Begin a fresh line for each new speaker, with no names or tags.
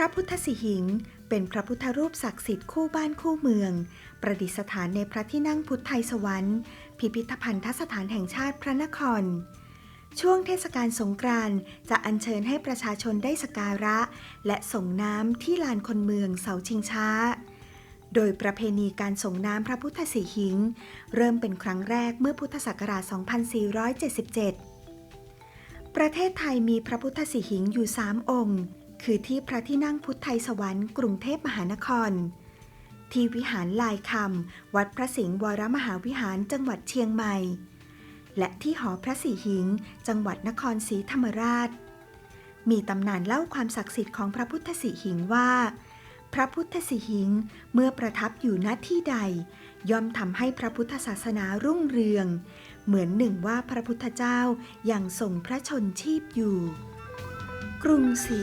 พระพุทธสิหิง เป็นพระพุทธรูปศักดิ์สิทธิ์คู่บ้านคู่เมือง ประดิษฐานในพระที่นั่งพุทธไทยสวรรค์ พิพิธภัณฑสถานแห่งชาติพระนคร ช่วงเทศกาลสงกรานต์จะอัญเชิญให้ประชาชนได้สการะ และส่งน้ำที่ลานคนเมืองเสาชิงช้า โดยประเพณีการส่งน้ำพระพุทธสีหิง เริ่มเป็นครั้งแรกเมื่อพุทธศักราช 2477 ประเทศไทยมีพระพุทธสีหิงอยู่ 3 องค์ คือที่พระที่นั่งพุทธไทยสวรรค์กรุงเทพมหานคร ที่วิหารลายคำวัดพระสิงห์วรมหาวิหารจังหวัดเชียงใหม่ และที่หอพระสีหิง จังหวัดนครศรีธรรมราช มีตำนานเล่าความศักดิ์สิทธิ์ของพระพุทธสีหิงว่า พระพุทธสีหิงเมื่อประทับอยู่ณที่ใด ย่อมทำให้พระพุทธศาสนารุ่งเรือง เหมือนหนึ่งว่าพระพุทธเจ้ายัางทรงพระชนชีพอยู่ กรุงศรี